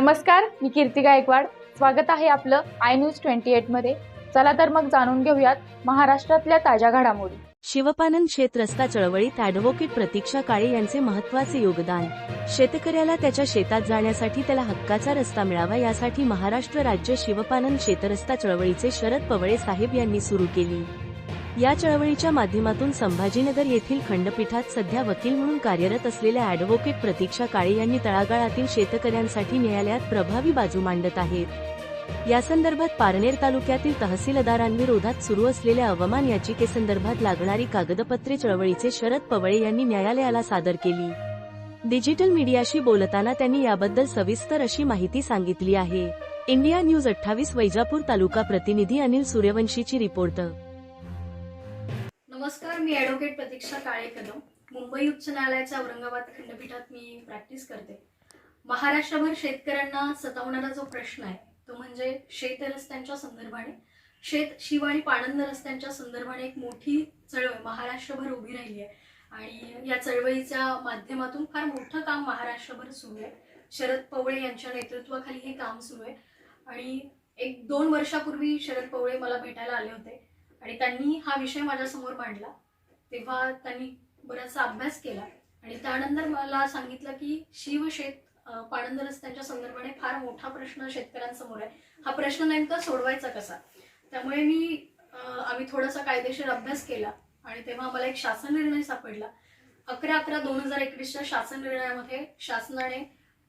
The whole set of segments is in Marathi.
नमस्कार मी कीर्ती गायकवाड. स्वागत आहे आपलं आय न्यूज ट्वेंटी मध्ये. चला तर मग जाणून घेऊयात महाराष्ट्रातल्या ताज्या घडामोडी. शिवपानन शेत रस्ता चळवळीत अॅडव्होकेट प्रतीक्षा काळे यांचे महत्त्वाचे योगदान. शेतकऱ्याला त्याच्या शेतात जाण्यासाठी त्याला हक्काचा रस्ता मिळावा यासाठी महाराष्ट्र राज्य शिवपानन शेतरस्ता चळवळीचे शरद पवळे साहेब यांनी सुरू केली. या चळवळीच्या माध्यमातून संभाजीनगर येथील खंडपीठात सध्या वकील म्हणून कार्यरत असलेल्या अॅडव्होकेट प्रतीक्षा काळे यांनी तळागाळातील शेतकऱ्यांसाठी न्यायालयात प्रभावी बाजू मांडत आहेत. यासंदर्भात पारनेर तालुक्यातील तहसीलदारांविरोधात सुरू असलेल्या अवमान याचिकेसंदर्भात लागणारी कागदपत्रे चळवळीचे शरद पवळे यांनी न्यायालयाला सादर केली. डिजिटल मीडियाशी बोलताना त्यांनी याबद्दल सविस्तर अशी माहिती सांगितली आहे. इंडिया न्यूज अठ्ठावीस वैजापूर तालुका प्रतिनिधी अनिल सूर्यवंशीची रिपोर्ट. नमस्कार मी ॲडव्होकेट प्रतीक्षा काळे कदम. मुंबई उच्च न्यायालयाच्या औरंगाबाद खंडपीठात मी प्रॅक्टिस करते. महाराष्ट्रभर शेतकऱ्यांना सतावणारा जो प्रश्न आहे तो म्हणजे शेत रस्त्यांच्या संदर्भाने. शेत शिव आणि पाणंद रस्त्यांच्या संदर्भाने एक मोठी चळवळ महाराष्ट्रभर उभी राहिली आहे. आणि या चळवळीच्या माध्यमातून फार मोठं काम महाराष्ट्रभर सुरू आहे. शरद पवळे यांच्या नेतृत्वाखाली हे काम सुरू आहे. आणि एक दोन वर्षापूर्वी शरद पवळे मला भेटायला आले होते. आणि त्यांनी हा विषय माझ्यासमोर मांडला. तेव्हा त्यांनी बराचसा अभ्यास केला आणि त्यानंतर मला सांगितलं की शिवशेत पाणंद रस्त्यांच्या संदर्भाने फार मोठा प्रश्न शेतकऱ्यांसमोर आहे. हा प्रश्न नेमका सोडवायचा कसा? त्यामुळे मी आम्ही थोडासा कायदेशीर अभ्यास केला आणि तेव्हा आम्हाला एक शासन निर्णय सापडला. अकरा अकरा दोन हजार एकवीसच्या शासन निर्णयामध्ये शासनाने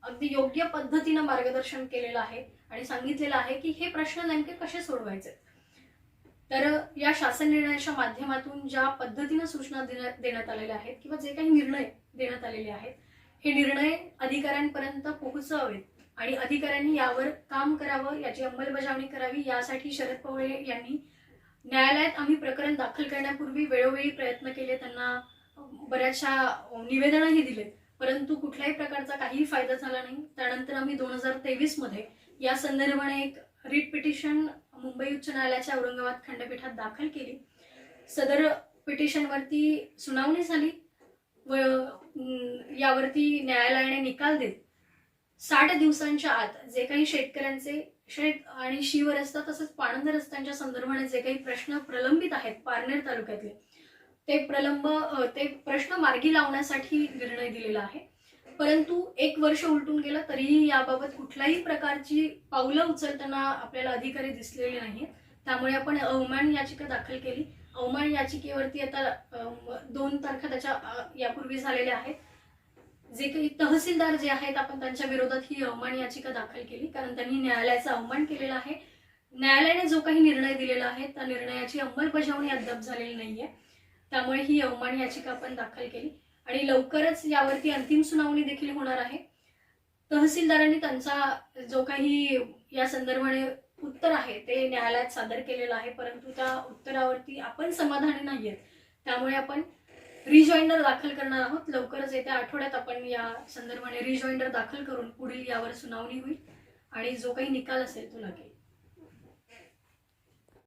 अगदी योग्य पद्धतीनं मार्गदर्शन केलेलं आहे आणि सांगितलेलं आहे की हे प्रश्न नेमके कसे सोडवायचे? तर या शासन निर्णयाच्या माध्यमातून ज्या पद्धतीनं सूचना देण्यात देण्यात आलेल्या आहेत किंवा जे काही निर्णय देण्यात आलेले आहेत हे निर्णय अधिकाऱ्यांपर्यंत पोहोचवावेत आणि अधिकाऱ्यांनी यावर काम करावं याची अंमलबजावणी करावी यासाठी शरद पवार यांनी न्यायालयात आम्ही प्रकरण दाखल करण्यापूर्वी वेळोवेळी प्रयत्न केले त्यांना बऱ्याचशा निवेदनही दिले परंतु कुठल्याही प्रकारचा काहीही फायदा झाला नाही. त्यानंतर आम्ही दोन हजार तेवीसमध्ये या संदर्भाने एक रिट पिटिशन मुंबई उच्च न्यायालयाच्या औरंगाबाद खंडपीठात दाखल केली. सदर पिटिशनवरती सुनावणी झाली व यावरती न्यायालयाने निकाल देत साठ दिवसांच्या आत जे काही शेतकऱ्यांचे शेत आणि शिव रस्ता तसंच पाणंद रस्त्यांच्या संदर्भाने जे काही प्रश्न प्रलंबित आहेत पारनेर तालुक्यातले ते प्रलंब ते प्रश्न मार्गी लावण्यासाठी निर्णय दिलेला आहे. परंतु एक वर्ष उलटून गेलं तरीही याबाबत कुठल्याही प्रकारची पावलं उचलताना आपल्याला अधिकारी दिसलेले नाहीत. त्यामुळे आपण अवमान याचिका दाखल केली. अवमान याचिकेवरती आता दोन तारखा त्याच्या यापूर्वी झालेल्या आहेत. जे काही तहसीलदार जे आहेत आपण त्यांच्या विरोधात ही अवमान याचिका दाखल केली कारण त्यांनी न्यायालयाचा अवमान केलेला आहे. न्यायालयाने जो काही निर्णय दिलेला आहे त्या निर्णयाची अंमलबजावणी अद्याप झालेली नाहीये. त्यामुळे ही अवमान याचिका आपण दाखल केली. आणि लवकरच यावरती अंतिम सुनावणी देखील होणार आहे. तहसीलदारांनी त्यांचा जो काही या संदर्भाने उत्तर आहे ते न्यायालयात सादर केलेलं आहे परंतु त्या उत्तरावरती आपण समाधानी नाही आहेत त्यामुळे आपण रिजॉइंडर दाखल करणार आहोत. लवकरच येत्या आठवड्यात आपण या संदर्भाने रिजॉइंडर दाखल करून पुढील यावर सुनावणी होईल आणि जो काही निकाल असेल तो लागेल.